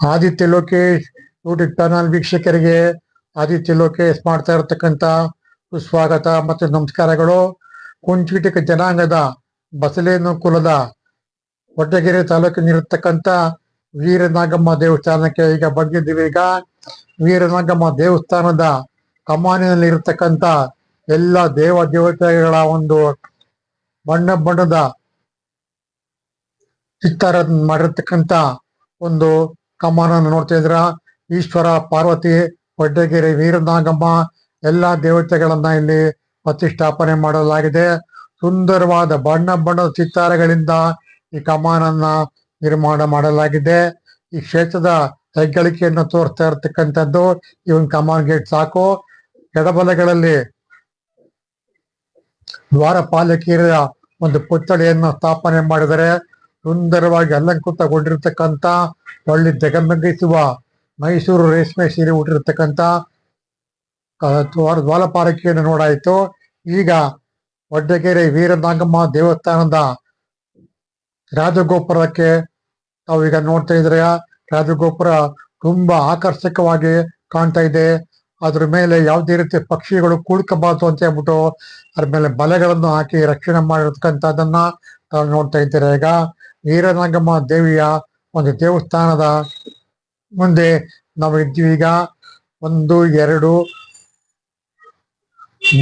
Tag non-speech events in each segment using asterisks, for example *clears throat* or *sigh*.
Aditya Lokesh YouTube channel ವೀಕ್ಷಕರಿಗೆ ಆದಿತ್ಯ ಲೋಕೇಶ್ ಮಾಡ್ತಾ ಇರತಕ್ಕಂತ ಸುಸ್ವಾಗತ ಮತ್ತು ನಮಸ್ಕಾರಗಳು. ಕುಂಚಿಟಿಕ ಜನಾಂಗದ ಬಸಲೇನು ಕುಲದ ಹೊಟ್ಟಗೆರೆ ತಾಲೂಕಿನಿರತಕ್ಕಂತ ವೀರನಾಗಮ್ಮ ದೇವಸ್ಥಾನಕ್ಕೆ ಈಗ ಬಂದಿದ್ದೀವಿ. ಈಗ ವೀರನಾಗಮ್ಮ ದೇವಸ್ಥಾನದ ಕಮಾನಿನಲ್ಲಿ ಇರತಕ್ಕಂತ ಎಲ್ಲ ದೇವ ದೇವತೆಗಳ ಒಂದು ಬಣ್ಣ ಬಣ್ಣದ ಚಿತ್ತಾರ ಮಾಡಿರ್ತಕ್ಕಂತ ಒಂದು ಕಮಾನನ್ನು ನೋಡ್ತಾ ಇದ್ರ ಈಶ್ವರ, ಪಾರ್ವತಿ ಒಡ್ಡಗೆರೆ ವೀರನಾಗಮ್ಮ, ಎಲ್ಲಾ ದೇವತೆಗಳನ್ನ ಇಲ್ಲಿ ಪ್ರತಿಷ್ಠಾಪನೆ ಮಾಡಲಾಗಿದೆ. ಸುಂದರವಾದ ಬಣ್ಣ ಬಣ್ಣದ ಚಿತ್ತಾರಗಳಿಂದ ಈ ಕಮಾನನ್ನ ನಿರ್ಮಾಣ ಮಾಡಲಾಗಿದೆ. ಈ ಕ್ಷೇತ್ರದ ಹೆಗ್ಗಳಿಕೆಯನ್ನು ತೋರಿಸ್ತಾ ಇರತಕ್ಕಂಥದ್ದು ಈ ಒಂದು ಕಮಾನ್ ಗೇಟ್ ಸಾಕು. ಎಡಬಲಗಳಲ್ಲಿ ದ್ವಾರಪಾಲಕಿಯರ ಒಂದು ಪುತ್ಥಳಿಯನ್ನು ಸ್ಥಾಪನೆ ಮಾಡಿದರೆ ಸುಂದರವಾಗಿ ಅಲಂಕೃತಗೊಂಡಿರತಕ್ಕಂಥ ಒಳ್ಳೆ ಜಗಮಗಿಸುವ ಮೈಸೂರು ರೇಷ್ಮೆ ಸೀರೆ ಉಟ್ಟಿರತಕ್ಕಂಥ ದ್ವಾಲಪಾರಕಿಯನ್ನು ನೋಡಾಯಿತು. ಈಗ ವಡ್ಡಗೆರೆ ವೀರನಾಗಮ್ಮ ದೇವಸ್ಥಾನದ ರಾಜಗೋಪುರಕ್ಕೆ ತಾವೀಗ ನೋಡ್ತಾ ಇದ್ರೆ ರಾಜಗೋಪುರ ತುಂಬಾ ಆಕರ್ಷಕವಾಗಿ ಕಾಣ್ತಾ ಇದೆ. ಅದ್ರ ಮೇಲೆ ಯಾವುದೇ ರೀತಿ ಪಕ್ಷಿಗಳು ಕೂಡ್ಕಬಾರ್ದು ಅಂತ ಹೇಳ್ಬಿಟ್ಟು ಅದ್ರ ಮೇಲೆ ಬಲೆಗಳನ್ನು ಹಾಕಿ ರಕ್ಷಣೆ ಮಾಡಿರ್ತಕ್ಕಂಥದ್ದನ್ನ ನಾವು ನೋಡ್ತಾ ಇದ್ದೀರಾ ಈಗ? ವೀರನಾಗಮ್ಮ ದೇವಿಯ ಒಂದು ದೇವಸ್ಥಾನದ ಮುಂದೆ ನಾವು ಇದ್ದೀವಿ. ಈಗ ಒಂದು, ಎರಡು,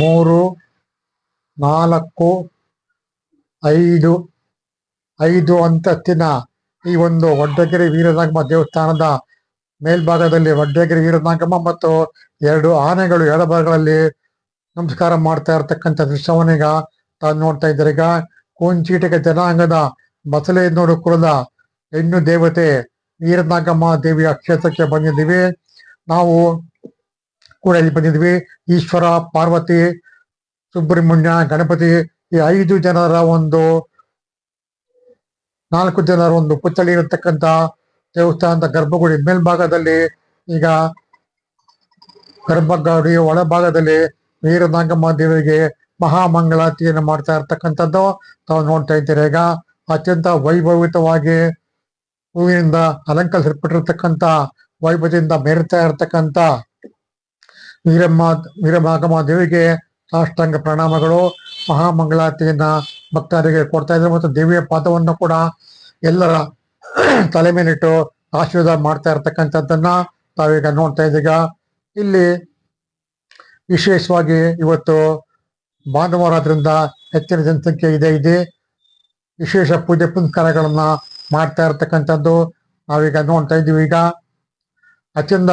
ಮೂರು, ನಾಲ್ಕು, ಐದು ಐದು ಅಂತಸ್ತಿನ ಈ ಒಂದು ವಡ್ಡಗಿರಿ ವೀರನಾಗಮ್ಮ ದೇವಸ್ಥಾನದ ಮೇಲ್ಭಾಗದಲ್ಲಿ ವಡ್ಡಗಿರಿ ವೀರನಾಗಮ್ಮ ಮತ್ತು ಎರಡು ಆನೆಗಳು ಎಡಭಾಗಗಳಲ್ಲಿ ನಮಸ್ಕಾರ ಮಾಡ್ತಾ ಇರತಕ್ಕಂಥ ದೃಶ್ಯವನ್ನೀಗ ತಾನು ನೋಡ್ತಾ ಇದ್ದಾರೆ. ಈಗ ಕೂಂಚೀಟಿಗೆ ಜನಾಂಗದ ಬಸಲೇನೂರು ಕುಲದ ಹೆಣ್ಣು ದೇವತೆ ವೀರನಾಗಮ್ಮ ದೇವಿಯ ಕ್ಷೇತ್ರಕ್ಕೆ ಬಂದಿದ್ದೀವಿ. ನಾವು ಕೂಡ ಇಲ್ಲಿ ಬಂದಿದ್ವಿ ಈಶ್ವರ, ಪಾರ್ವತಿ, ಸುಬ್ರಹ್ಮಣ್ಯ, ಗಣಪತಿ, ಈ ಐದು ಜನರ ಒಂದು, ನಾಲ್ಕು ಜನರ ಒಂದು ಪುತ್ಥಳಿ ಇರತಕ್ಕಂತ ದೇವಸ್ಥಾನದ ಗರ್ಭಗುಡಿ ಮೇಲ್ಭಾಗದಲ್ಲಿ ಈಗ ಗರ್ಭಗುಡಿಯ ಒಳಭಾಗದಲ್ಲಿ ವೀರನಾಗಮ್ಮ ದೇವಿಗೆ ಮಹಾಮಂಗಳಾರತಿಯನ್ನು ಮಾಡ್ತಾ ಇರ್ತಕ್ಕಂಥದ್ದು. ತಾವು ನೋಡ್ತಾ ಇದ್ದೀರಾ ಈಗ? ಅತ್ಯಂತ ವೈಭವಿತವಾಗಿ ಹೂವಿನಿಂದ ಅಲಂಕರಿಸಲ್ಪಟ್ಟಿರ್ತಕ್ಕಂಥ ವೈಭವದಿಂದ ಮೆರಿತಾ ಇರತಕ್ಕಂಥ ವೀರಮ್ಮ ವೀರಮಾಗಮ ದೇವಿಗೆ ಸಾಷ್ಟಾಂಗ ಪ್ರಣಾಮಗಳು. ಮಹಾಮಂಗಳಾರತಿಯನ್ನ ಭಕ್ತರಿಗೆ ಕೊಡ್ತಾ ಇದ್ದಾರೆ ಮತ್ತು ದೇವಿಯ ಪಾದವನ್ನು ಕೂಡ ಎಲ್ಲರ *clears throat* ತಲೆ ಮೇಲಿಟ್ಟು ಆಶೀರ್ವಾದ ಮಾಡ್ತಾ ಇರತಕ್ಕಂಥದ್ದನ್ನ ತಾವೀಗ ನೋಡ್ತಾ ಇದ್ದೀಗ ಇಲ್ಲಿ ವಿಶೇಷವಾಗಿ ಇವತ್ತು ಭಾನುವಾರ ಆದ್ರಿಂದ ಹೆಚ್ಚಿನ ಜನಸಂಖ್ಯೆ ಇದೆ ಇದೆ. ವಿಶೇಷ ಪೂಜೆ ಪುನಸ್ಕಾರಗಳನ್ನ ಮಾಡ್ತಾ ಇರತಕ್ಕಂಥದ್ದು. ನಾವೀಗ ನೋಡ್ತಾ ಇದ್ದೀವಿ. ಈಗ ಅಚಂದ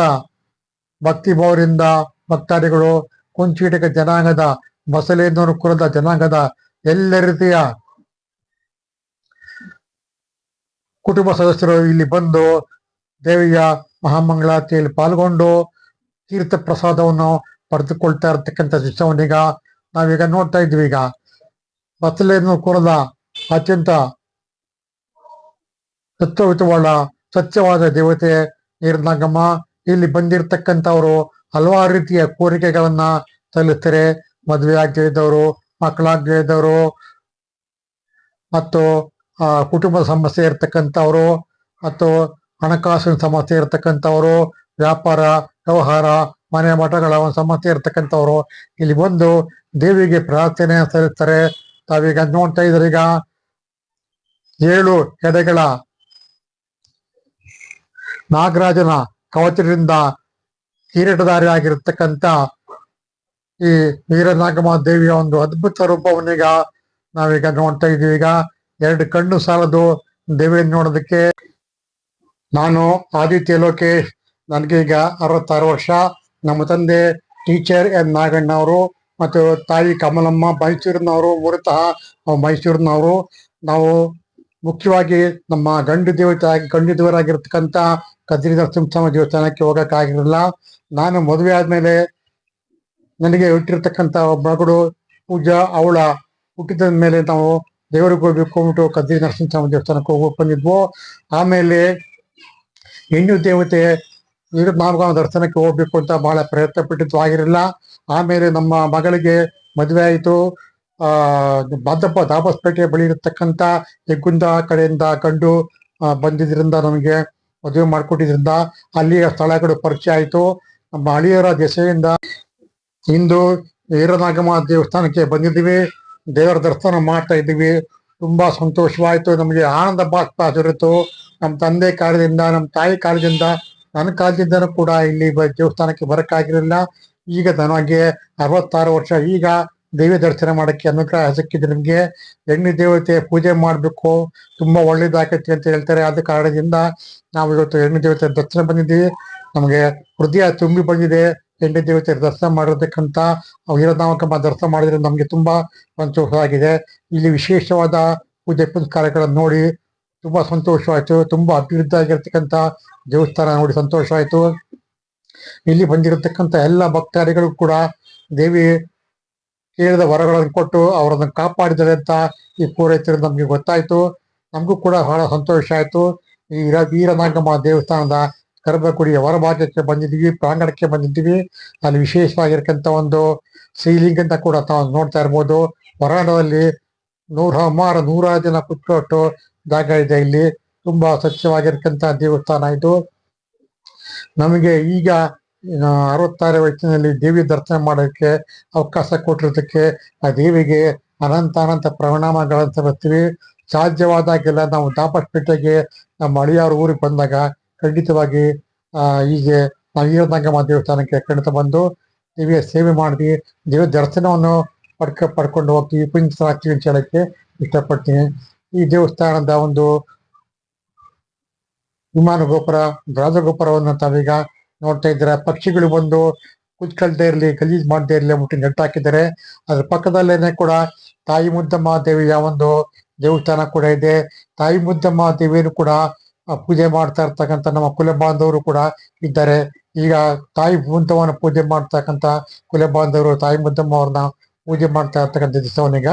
ಭಕ್ತಿ ಭಾವರಿಂದ ಭಕ್ತಾದಿಗಳು ಕುಂಚೀಟಕ ಜನಾಂಗದ ಬಸಲೇನೂರು ಕುಲದ ಜನಾಂಗದ ಎಲ್ಲ ರೀತಿಯ ಕುಟುಂಬ ಸದಸ್ಯರು ಇಲ್ಲಿ ಬಂದು ದೇವಿಯ ಮಹಾಮಂಗಳಾರತಿಯಲ್ಲಿ ಪಾಲ್ಗೊಂಡು ತೀರ್ಥ ಪ್ರಸಾದವನ್ನು ಪಡೆದುಕೊಳ್ತಾ ಇರತಕ್ಕಂಥ ದೃಶ್ಯವನ್ನೀಗ ನಾವೀಗ ನೋಡ್ತಾ ಇದ್ವಿ ಈಗ ಬಸಲೇನೂರು ಕುಲದ ಅತ್ಯಂತ ತತ್ವಯುತವಾದ ಸ್ವಚ್ಛವಾದ ದೇವತೆ ನೀರ್ನಾಗಮ್ಮ ಇಲ್ಲಿ ಬಂದಿರತಕ್ಕಂಥವರು ಹಲವಾರು ರೀತಿಯ ಕೋರಿಕೆಗಳನ್ನ ಸಲ್ಲಿಸ್ತಾರೆ ಮದುವೆ ಆಗಿದ್ದವರು ಮಕ್ಕಳಾಗಿದ್ದವರು ಮತ್ತು, ಆ, ಕುಟುಂಬ ಸಮಸ್ಯೆ ಇರ್ತಕ್ಕಂಥವ್ರು, ಮತ್ತು ಹಣಕಾಸಿನ ಸಮಸ್ಯೆ ಇರ್ತಕ್ಕಂಥವ್ರು, ವ್ಯಾಪಾರ, ವ್ಯವಹಾರ, ಮನೆ ಮಠಗಳ ಒಂದು ಸಮಸ್ಯೆ ಇರ್ತಕ್ಕಂಥವ್ರು ಇಲ್ಲಿ ಬಂದು ದೇವಿಗೆ ಪ್ರಾರ್ಥನೆ ಸಲ್ಲಿಸ್ತಾರೆ. ತಾವೀಗ ನೋಡ್ತಾ ಇದ್ರೀಗ ಏಳು ಎಡೆಗಳ ನಾಗರಾಜನ ಕವಚದಿಂದ ಕಿರೀಟಧಾರಿ ಆಗಿರ್ತಕ್ಕಂಥ ಈ ವೀರನಾಗಮ ದೇವಿಯ ಒಂದು ಅದ್ಭುತ ರೂಪವನ್ನೀಗ ನಾವೀಗ ನೋಡ್ತಾ ಇದೀವಿ ಈಗ ಎರಡು ಕಣ್ಣು ಸಾಲದು ದೇವಿಯನ್ನು ನೋಡೋದಕ್ಕೆ ನಾನು ಆದಿತ್ಯ ಲೋಕೇಶ್ ನನಗೀಗ ಅರವತ್ತಾರು ವರ್ಷ. ನಮ್ಮ ತಂದೆ ಟೀಚರ್ ಎನ್ ನಾಗಣ್ಣ ಅವರು ಮತ್ತು ತಾಯಿ ಕಮಲಮ್ಮ ಮೈಸೂರಿನವರು, ಮೂಲತಃ ನಾವು ಮೈಸೂರಿನವರು. ನಾವು ಮುಖ್ಯವಾಗಿ ನಮ್ಮ ಗಂಡು ದೇವತೆ ಆಗಿ, ಗಂಡು ದೇವರಾಗಿರ್ತಕ್ಕಂಥ ಕದ್ರಿ ನರಸಿಂಹಸ್ವಾಮಿ ದೇವಸ್ಥಾನಕ್ಕೆ ಹೋಗಕ್ಕಾಗಿರಲಿಲ್ಲ ನಾನು ಮದುವೆ ಆದ್ಮೇಲೆ ನನಗೆ ಹುಟ್ಟಿರ್ತಕ್ಕಂಥ ಮಗಳು ಪೂಜಾ, ಅವಳ ಹುಟ್ಟಿದ ಮೇಲೆ ನಾವು ದೇವರಿಗೆ ಹೋಗ್ಬೇಕು ಅಂದ್ಬಿಟ್ಟು ಕದ್ರಿ ನರಸಿಂಹಸ್ವಾಮಿ ದೇವಸ್ಥಾನಕ್ಕೆ ಹೋಗಿ ಬಂದಿದ್ವು. ಆಮೇಲೆ ಹೆಣ್ಣು ದೇವತೆ ವೀರನಾಗ ದರ್ಶನಕ್ಕೆ ಹೋಗ್ಬೇಕು ಅಂತ ಬಹಳ ಪ್ರಯತ್ನ ಪಟ್ಟಿದ್ದು ಆಗಿರಲಿಲ್ಲ ಆಮೇಲೆ ನಮ್ಮ ಮಗಳಿಗೆ ಮದುವೆ ಆಯಿತು. ಆ ಬಾದಪ್ಪ ದಾಬಸ್ಪೇಟೆ ಬಳಿ ಇರತಕ್ಕಂತ ಹೆಗ್ಗುಂದ ಕಡೆಯಿಂದ ಕಂಡು ಬಂದಿದ್ರಿಂದ ನಮಗೆ ಮದುವೆ ಮಾಡಿಕೊಟ್ಟಿದ್ರಿಂದ ಅಲ್ಲಿಯ ಸ್ಥಳಗಳು ಪರಿಚಯ ಆಯಿತು. ನಮ್ಮ ಹಳಿಯರ ದೆಸೆಯಿಂದ ಇಂದು ಈರನಾಗಮ ದೇವಸ್ಥಾನಕ್ಕೆ ಬಂದಿದ್ದೀವಿ. ದೇವರ ದರ್ಶನ ಮಾಡ್ತಾ ಇದ್ದೀವಿ. ತುಂಬಾ ಸಂತೋಷವಾಯಿತು. ನಮಗೆ ಆನಂದ ಬಾಷ್ಪ ಸುರಿತು ನಮ್ಮ ತಂದೆ ಕಾಲದಿಂದ, ನಮ್ಮ ತಾಯಿ ಕಾಲದಿಂದ, ನನ್ನ ಕಾಲದಿಂದನೂ ಕೂಡ ಇಲ್ಲಿ ದೇವಸ್ಥಾನಕ್ಕೆ ಬರಕ್ಕಾಗಿರಲಿಲ್ಲ. ಈಗ ನನಗೆ ಅರವತ್ತಾರು ವರ್ಷ. ಈಗ ದೇವಿ ದರ್ಶನ ಮಾಡಕ್ಕೆ ಅನುಗ್ರಹ ಸಿಕ್ಕಿದ್ರೆ ನಿಮ್ಗೆ ಹೆಣ್ಣು ದೇವತೆ ಪೂಜೆ ಮಾಡ್ಬೇಕು. ತುಂಬಾ ಒಳ್ಳೇದಾಗತ್ತೆ ಅಂತ ಹೇಳ್ತಾರೆ. ಆದ ಕಾರಣದಿಂದ ನಾವು ಇವತ್ತು ಹೆಣ್ಣು ದೇವತೆ ದರ್ಶನ ಬಂದಿದ್ದೀವಿ. ನಮಗೆ ಹೃದಯ ತುಂಬಿ ಬಂದಿದೆ. ಹೆಣ್ಣು ದೇವತೆ ದರ್ಶನ ಮಾಡಿರ್ತಕ್ಕಂಥ ವೀರನಾಮಕಮ್ಮ ದರ್ಶನ ಮಾಡಿದ್ರೆ ನಮಗೆ ತುಂಬಾ ಸಂತೋಷವಾಗಿದೆ ಇಲ್ಲಿ ವಿಶೇಷವಾದ ಪೂಜೆ ಪುನಸ್ಕಾರಗಳನ್ನು ನೋಡಿ ತುಂಬಾ ಸಂತೋಷವಾಯಿತು ತುಂಬಾ ಅಭಿವೃದ್ಧಿ ಆಗಿರ್ತಕ್ಕಂಥ ದೇವಸ್ಥಾನ ನೋಡಿ ಸಂತೋಷವಾಯಿತು ಇಲ್ಲಿ ಬಂದಿರತಕ್ಕಂಥ ಎಲ್ಲ ಭಕ್ತಾದಿಗಳು ಕೂಡ ದೇವಿ ಕೇಳಿದ ವರಗಳನ್ನು ಕೊಟ್ಟು ಅವರನ್ನು ಕಾಪಾಡಿದ್ದಾರೆ ಅಂತ ಈ ಪೂರೈತರು ನಮಗೆ ಗೊತ್ತಾಯ್ತು. ನಮಗೂ ಕೂಡ ಬಹಳ ಸಂತೋಷ ಆಯಿತು. ಈ ವೀರ- ವೀರನಾಗಮ್ಮ ದೇವಸ್ಥಾನದ ಕರ್ಬಗುಡಿಯ ಹೊರಭಾಗಕ್ಕೆ ಬಂದಿದ್ದೀವಿ, ಪ್ರಾಂಗಣಕ್ಕೆ ಬಂದಿದ್ದೀವಿ. ಅಲ್ಲಿ ವಿಶೇಷವಾಗಿರ್ತಕ್ಕಂಥ ಒಂದು ಸೀಲಿಂಗ್ ಅಂತ ಕೂಡ ತಾವು ನೋಡ್ತಾ ಇರ್ಬೋದು. ಹೊರಾಂಗಣದಲ್ಲಿ ನೂರ, ಸುಮಾರು ನೂರಾರು ಜನ ಕುತ್ಕೊಟ್ಟು ಜಾಗ ಇದೆ ಇಲ್ಲಿ. ತುಂಬಾ ಸ್ವಚ್ಛವಾಗಿರ್ತಕ್ಕಂಥ ದೇವಸ್ಥಾನ ಇದು. ನಮಗೆ ಈಗ ಅರವತ್ತಾರು ವಯಸ್ಸಿನಲ್ಲಿ ದೇವಿ ದರ್ಶನ ಮಾಡೋಕ್ಕೆ ಅವಕಾಶ ಕೊಟ್ಟಿರೋದಕ್ಕೆ ಆ ದೇವಿಗೆ ಅನಂತ ಅನಂತ ಪ್ರಣಾಮಗಳಂತ ಬರ್ತೀವಿ. ಸಾಧ್ಯವಾದಾಗೆಲ್ಲ ನಾವು ದಾಪಟ್ಪೇಟೆಗೆ ನಮ್ಮ ಅಳಿಯಾರು ಊರಿಗೆ ಬಂದಾಗ ಖಂಡಿತವಾಗಿ ಹೀಗೆ ನಾವು ಈರಂಗಮ್ಮ ದೇವಸ್ಥಾನಕ್ಕೆ ಖಂಡಿತ ಬಂದು ದೇವಿಯ ಸೇವೆ ಮಾಡಿ ದೇವ ದರ್ಶನವನ್ನು ಪಡ್ಕ, ಪಡ್ಕೊಂಡು ಹೋಗ್ತೀವಿ ಪುಣ್ಯಸ್ತಾಗ್ತೀವಿ ಅಂತ ಹೇಳಕ್ಕೆ ಇಷ್ಟಪಡ್ತೀನಿ. ಈ ದೇವಸ್ಥಾನದ ಒಂದು ವಿಮಾನ ಗೋಪುರ ರಾಜಗೋಪುರವನ್ನು ತಾವೀಗ ನೋಡ್ತಾ ಇದ್ದೀರಾ? ಪಕ್ಷಿಗಳು ಬಂದು ಕುತ್ಕೊಳ್ತಾ ಇರಲಿ, ಗಲೀಜ್ ಮಾಡದೇ ಇರಲಿ ಮುಟ್ಟಿ ನೆಟ್ಟಾಕಿದ್ದಾರೆ ಅದ್ರ ಪಕ್ಕದಲ್ಲೇನೆ ಕೂಡ ತಾಯಿ ಮುದ್ದಮ್ಮ ದೇವಿಯ ಒಂದು ದೇವಸ್ಥಾನ ಕೂಡ ಇದೆ. ತಾಯಿ ಮುದ್ದಮ್ಮ ದೇವಿಯನ್ನು ಕೂಡ ಪೂಜೆ ಮಾಡ್ತಾ ಇರ್ತಕ್ಕಂಥ ನಮ್ಮ ಕುಲ ಬಾಂಧವರು ಕೂಡ ಇದ್ದಾರೆ. ಈಗ ತಾಯಿ ಮುದ್ದಮ್ಮನ ಪೂಜೆ ಮಾಡ್ತಕ್ಕಂಥ ಕುಲ ಬಾಂಧವರು ತಾಯಿ ಮುದ್ದಮ್ಮ ಅವ್ರನ್ನ ಪೂಜೆ ಮಾಡ್ತಾ ಇರ್ತಕ್ಕಂಥ ದಿವಸವನ್ನೀಗ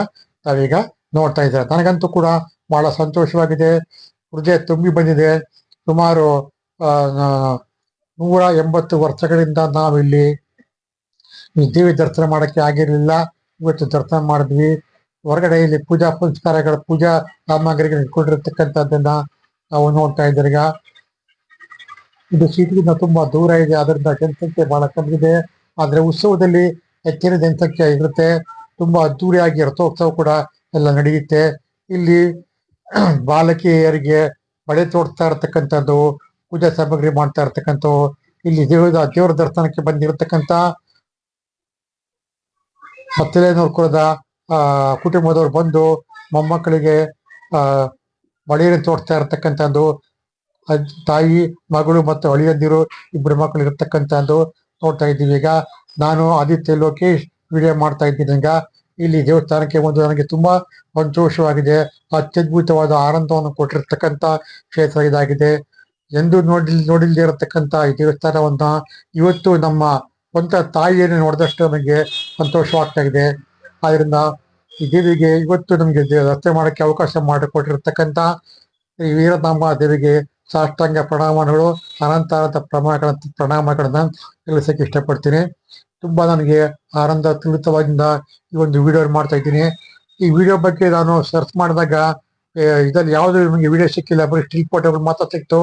ತಾವೀಗ ನೋಡ್ತಾ ಇದ್ದಾರೆ? ನನಗಂತೂ ಕೂಡ ಬಹಳ ಸಂತೋಷವಾಗಿದೆ. ಹೃದಯ ತುಂಬಿ ಬಂದಿದೆ. ಸುಮಾರು ನೂರ ಎಂಬತ್ತು ವರ್ಷಗಳಿಂದ ನಾವಿಲ್ಲಿ ಈ ದೇವಿ ದರ್ಶನ ಮಾಡಕ್ಕೆ ಆಗಿರಲಿಲ್ಲ. ಇವತ್ತು ದರ್ಶನ ಮಾಡಿದ್ವಿ. ಹೊರಗಡೆ ಇಲ್ಲಿ ಪೂಜಾ ಪುನಸ್ಕಾರಗಳ ಪೂಜಾ ಸಾಮಗ್ರಿಗಳು ಇಟ್ಕೊಂಡಿರ್ತಕ್ಕಂಥದ್ದನ್ನ ನಾವು ನೋಡ್ತಾ ಇದ್ದೀರಿ. ಈಗ ಇದು ಸೀಟಿಗಿಂತ ತುಂಬಾ ದೂರ ಇದೆ. ಅದರಿಂದ ಜನಸಂಖ್ಯೆ ಬಹಳ ಕಮ್ಮಿ ಇದೆ ಆದ್ರೆ ಉತ್ಸವದಲ್ಲಿ ಹೆಚ್ಚಿನ ಜನಸಂಖ್ಯೆ ಇರುತ್ತೆ. ತುಂಬಾ ಅದ್ದೂರಿಯಾಗಿ ರಥೋತ್ಸವ ಕೂಡ ಎಲ್ಲ ನಡೆಯುತ್ತೆ. ಇಲ್ಲಿ ಬಾಲಕಿಯರಿಗೆ ಬಳೆ ತೋಡ್ತಾ ಇರತಕ್ಕಂಥದ್ದು ಪೂಜಾ ಸಾಮಗ್ರಿ ಮಾಡ್ತಾ ಇರ್ತಕ್ಕಂಥ ಇಲ್ಲಿ ದೇವರ ದೇವರ ದರ್ಶನಕ್ಕೆ ಬಂದಿರತಕ್ಕಂಥ ಮತ್ತಲೇನೂರು ಕುಲದ, ಆ, ಕುಟುಂಬದವ್ರು ಬಂದು ಮೊಮ್ಮಕ್ಕಳಿಗೆ, ಆ ಮಳೆಯನ್ನು ತೋಡ್ತಾ ಇರತಕ್ಕಂಥದ್ದು ಅದ್- ತಾಯಿ, ಮಗಳು ಮತ್ತು ಅಳಿಯಂದಿರು ಇಬ್ಬರು ಮಕ್ಕಳು ಇರತಕ್ಕಂಥದ್ದು ನೋಡ್ತಾ ಇದ್ದೀವಿ. ಈಗ ನಾನು ಆದಿತ್ಯ ಲೋಕೇಶ್ ವಿಡಿಯೋ ಮಾಡ್ತಾ ಇದ್ದೀನಿ. ಈಗ ಇಲ್ಲಿ ದೇವಸ್ಥಾನಕ್ಕೆ ಒಂದು ನನಗೆ ತುಂಬಾ ಸಂತೋಷವಾಗಿದೆ. ಅತ್ಯದ್ಭುತವಾದ ಆನಂದವನ್ನು ಕೊಟ್ಟಿರ್ತಕ್ಕಂಥ ಕ್ಷೇತ್ರ ಇದಾಗಿದೆ. ಎಂದು ನೋಡಿ ನೋಡಿಲ್ದೇ ಇರತಕ್ಕಂಥ ಈ ದೇವಸ್ಥಾನವನ್ನ ಇವತ್ತು ನಮ್ಮ ಸ್ವಂತ ತಾಯಿಯನ್ನು ನೋಡಿದಷ್ಟು ನಮಗೆ ಸಂತೋಷವಾಗ್ತಾ ಇದೆ ಆದ್ರಿಂದ ಈ ದೇವಿಗೆ ಇವತ್ತು ನಮಗೆ ರಸ್ತೆ ಮಾಡಕ್ಕೆ ಅವಕಾಶ ಮಾಡಿಕೊಟ್ಟಿರ್ತಕ್ಕಂಥ ಈ ವೀರನಾಮ ದೇವಿಗೆ ಸಾಷ್ಟಾಂಗ ಪ್ರಣಾಮಗಳು ಅನಂತ ಅನಂತ ಪ್ರಮಾಣಗಳ ಪ್ರಣಾಮಗಳನ್ನ ತಿಳಿಸಕ್ಕೆ ಇಷ್ಟಪಡ್ತೀನಿ. ತುಂಬಾ ನನಗೆ ಆನಂದ, ತುಳಿತವಾಗಿಂದ ಈ ಒಂದು ವಿಡಿಯೋ ಮಾಡ್ತಾ ಇದ್ದೀನಿ. ಈ ವಿಡಿಯೋ ಬಗ್ಗೆ ನಾನು ಸರ್ಚ್ ಮಾಡಿದಾಗ ಇದ್ರಲ್ಲಿ ಯಾವ್ದು ನಿಮಗೆ ವಿಡಿಯೋ ಸಿಕ್ಕಿಲ್ಲ, ಬರೀ ಸ್ಟಿಲ್ ಫೋಟೋಗಳು ಮಾತ್ರ ಸಿಕ್ತು.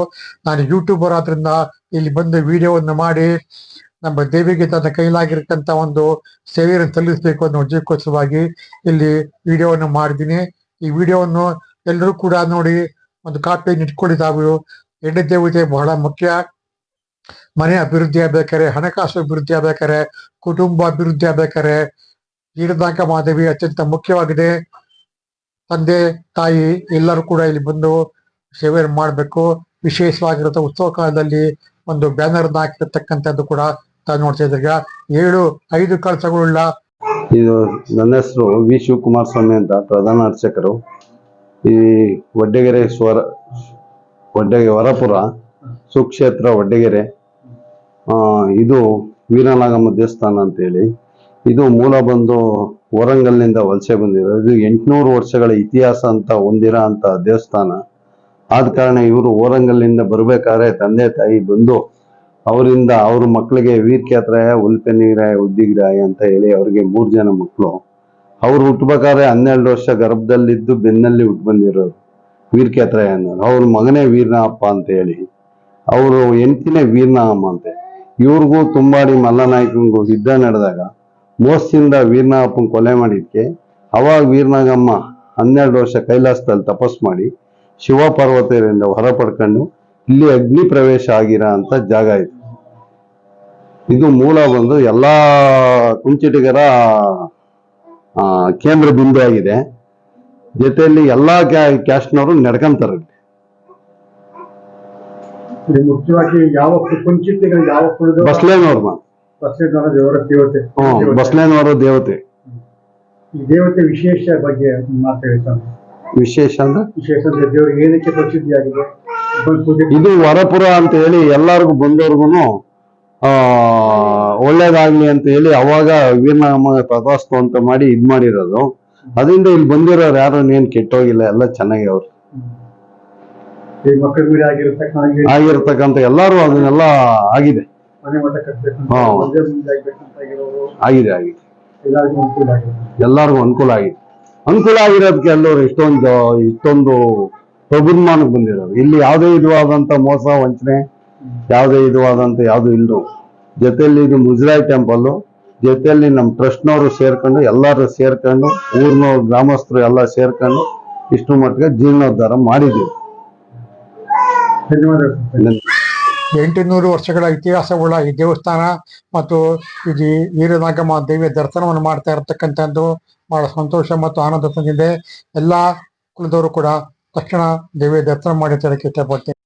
ನಾನು ಯೂಟ್ಯೂಬರ್ ಆದ್ರಿಂದ ಇಲ್ಲಿ ಬಂದು ವಿಡಿಯೋವನ್ನು ಮಾಡಿ ನಮ್ಮ ದೇವಿಗೆ ತನ್ನ ಕೈಲಾಗಿರ್ತಕ್ಕಂಥ ಒಂದು ಸೇವೆಯನ್ನು ಸಲ್ಲಿಸಬೇಕು ಅನ್ನೋ ಉದ್ದೇಶಕ್ಕೋಸ್ಕರವಾಗಿ ಇಲ್ಲಿ ವಿಡಿಯೋವನ್ನು ಮಾಡಿದ್ದೀನಿ. ಈ ವಿಡಿಯೋವನ್ನು ಎಲ್ಲರೂ ಕೂಡ ನೋಡಿ ಒಂದು ಕಾಪಿಯನ್ನು ಇಟ್ಕೊಳ್ಳಿ ತಾವು. ಹೆಣ್ಣು ದೇವತೆ ಬಹಳ ಮುಖ್ಯ. ಮನೆ ಅಭಿವೃದ್ಧಿ ಆಗ್ಬೇಕಾರೆ, ಹಣಕಾಸು ಅಭಿವೃದ್ಧಿ ಆಗ್ಬೇಕಾರೆ, ಕುಟುಂಬ ಅಭಿವೃದ್ಧಿ ಆಗ್ಬೇಕಾರೆ ಈಡದಾಂಕ ಮಾಧವಿ ಅತ್ಯಂತ ಮುಖ್ಯವಾಗಿದೆ. ತಂದೆ, ತಾಯಿ ಎಲ್ಲರೂ ಕೂಡ ಇಲ್ಲಿ ಬಂದು ಸೇವೆ ಮಾಡಬೇಕು. ವಿಶೇಷವಾಗಿರುತ್ತೆ ಉತ್ಸವ ಕಾಲದಲ್ಲಿ ಒಂದು ಬ್ಯಾನರ್ ಹಾಕಿರತಕ್ಕಂಥದ್ದು ಕೂಡ ತಾವು ನೋಡ್ತಾ ಇದ್ದಾಗ ಏಳು, ಐದು ಕಳಸಗಳುಳ್ಳ ಇದು ನನ್ನ ಹೆಸರು ವಿ. ಶಿವಕುಮಾರ್ ಸ್ವಾಮಿ ಅಂತ ಪ್ರಧಾನ ಅರ್ಚಕರು. ಈ ವಡ್ಡೆಗೆರೆ ಸ್ವರ, ವಡ್ಡೆಗೆ ವರಪುರ ಸುಕ್ಷೇತ್ರ ವಡ್ಡೆಗೆರೆ. ಇದು ವೀರನಾಗಮ್ಮ ದೇವಸ್ಥಾನ ಅಂತೇಳಿ. ಇದು ಮೂಲ ಬಂದು ವರಂಗಲ್ನಿಂದ ವಲಸೆ ಬಂದಿರೋ ಇದು ಎಂಟುನೂರು ವರ್ಷಗಳ ಇತಿಹಾಸ ಅಂತ ಹೊಂದಿರೋ ಅಂತ ದೇವಸ್ಥಾನ. ಆದ ಕಾರಣ ಇವರು ಓರಂಗಲ್ನಿಂದ ಬರ್ಬೇಕಾದ್ರೆ ತಂದೆ ತಾಯಿ ಬಂದು ಅವರಿಂದ ಅವ್ರ ಮಕ್ಕಳಿಗೆ ವೀರ್ಕ್ಯಾತ್ರಾಯ ಉಲ್ಪೆನೀರಾಯ ಉದ್ದಿಗ್ರಾಯ ಅಂತ ಹೇಳಿ ಅವ್ರಿಗೆ ಮೂರು ಜನ ಮಕ್ಕಳು. ಅವ್ರು ಹುಟ್ಬೇಕಾದ್ರೆ ಹನ್ನೆರಡು ವರ್ಷ ಗರ್ಭದಲ್ಲಿದ್ದು ಬೆನ್ನಲ್ಲಿ ಹುಟ್ಟು ಬಂದಿರೋರು ವೀರ್ಕ್ಯಾತ್ರಾಯ ಅನ್ನೋರು. ಅವ್ರ ಮಗನೇ ವೀರನಪ್ಪ ಅಂತ ಹೇಳಿ. ಅವರು ಹೆಂಡತಿನೇ ವೀರನಾಗಮ್ಮ ಅಂತೆ. ಇವ್ರಿಗೂ ತುಂಬಾಡಿ ಮಲ್ಲನಾಯಕನಿಗೂ ಯುದ್ಧ ನಡೆದಾಗ ಮೋಸದಿಂದ ವೀರನಾಗಪ್ಪನ ಕೊಲೆ ಮಾಡಿದ್ಕೆ ಅವಾಗ ವೀರನಾಗಮ್ಮ ಹನ್ನೆರಡು ವರ್ಷ ಕೈಲಾಸದಲ್ಲಿ ತಪಸ್ ಮಾಡಿ ಶಿವ ಪಾರ್ವತಿಯರಿಂದ ಹೊರ ಪಡ್ಕೊಂಡು ಇಲ್ಲಿ ಅಗ್ನಿ ಪ್ರವೇಶ ಆಗಿರ ಅಂತ ಜಾಗ ಇತ್ತು ಇದು ಮೂಲ ಬಂದು ಎಲ್ಲಾ ಕುಂಚಿಟಿಗರ ಕೇಂದ್ರ ಬಿಂದು ಆಗಿದೆ. ಜೊತೆಯಲ್ಲಿ ಎಲ್ಲಾ ಕ್ಯಾಸ್ಟ್ನವರು ನಡ್ಕೊಂತಾರೆ ಮುಖ್ಯವಾಗಿ ಯಾವ ಕುಂಚಿಟಿಗರು ಯಾವ ಬಸ್ಲೇನವ್ರ ದೇವತೆ. ಬಸ್ಲೇನವರು ದೇವತೆ. ಈ ದೇವತೆ ವಿಶೇಷ ಬಗ್ಗೆ ಮಾತಾಡ್ತಾನೆ ವಿಶೇಷ ಅಂದ್ರೆ? ವಿಶೇಷ ಅಂದ್ರೆ ದೇವರು ಏನಕ್ಕೆ ಪ್ರಸಿದ್ಧಿ ಆಗಿದೆ ಇದು ವರಪುರ ಅಂತ ಹೇಳಿ ಎಲ್ಲರಿಗೂ ಬಂದವ್ರಿಗೂ ಆ ಒಳ್ಳೇದಾಗ್ಲಿ ಅಂತ ಹೇಳಿ ಅವಾಗ ವೀರನಾಮ ಪ್ರದಾಸ್ತು ಅಂತ ಮಾಡಿ ಇದ್ ಮಾಡಿರೋದು. ಅದರಿಂದ ಇಲ್ಲಿ ಬಂದಿರೋರು ಯಾರು ಏನ್ ಕೆಟ್ಟೋಗಿಲ್ಲ ಎಲ್ಲ ಚೆನ್ನಾಗಿ ಅವ್ರು. ಆಗಿರ್ತಕ್ಕಂಥ ಎಲ್ಲಾರು ಅದನ್ನೆಲ್ಲ ಆಗಿದೆ. ಆಗಿದೆ ಆಗಿದೆ. ಎಲ್ಲರಿಗೂ ಅನುಕೂಲ ಆಗಿದೆ. ಅನುಕೂಲ ಆಗಿರೋದಕ್ಕೆ ಎಲ್ಲರೂ ಇಷ್ಟೊಂದು ಇಷ್ಟೊಂದು ಪ್ರಬುದ್ಮಾನಕ್ಕೆ ಬಂದಿರೋದು ಇಲ್ಲಿ ಯಾವುದೇ ವಿಧವಾದಂತ ಮೋಸ ವಂಚನೆ ಯಾವುದೇ ವಿಧವಾದಂತ ಯಾವುದು ಇಲ್ಲರು ಜೊತೆಯಲ್ಲಿ ಇದು ಮುಜರಾಯಿ ಟೆಂಪಲ್ ಜೊತೆಯಲ್ಲಿ ನಮ್ಮ ಟ್ರಸ್ಟ್ನವರು ಸೇರ್ಕೊಂಡು ಎಲ್ಲರೂ ಸೇರ್ಕೊಂಡು ಊರಿನವ್ರು ಗ್ರಾಮಸ್ಥರು ಎಲ್ಲ ಸೇರ್ಕೊಂಡು ಇಷ್ಟು ಮಟ್ಟಿಗೆ ಜೀರ್ಣೋದ್ಧಾರ ಮಾಡಿದ್ದೀವಿ. ಎಂಟುನೂರು ವರ್ಷಗಳ ಇತಿಹಾಸವುಳ್ಳ ಈ ದೇವಸ್ಥಾನ ಮತ್ತು ಇದು ವೀರನಾಗಮ್ಮ ದೇವಿಯ ದರ್ಶನವನ್ನು ಮಾಡ್ತಾ ಇರತಕ್ಕಂಥದ್ದು ಬಹಳ ಸಂತೋಷ ಮತ್ತು ಆನಂದ ತಂದಿದೆ. ಎಲ್ಲ ಕುಲದವರು ಕೂಡ ತಕ್ಷಣ ದೇವಿಯ ದರ್ಶನ ಮಾಡಿ ಇಷ್ಟಪಡ್ತೀನಿ.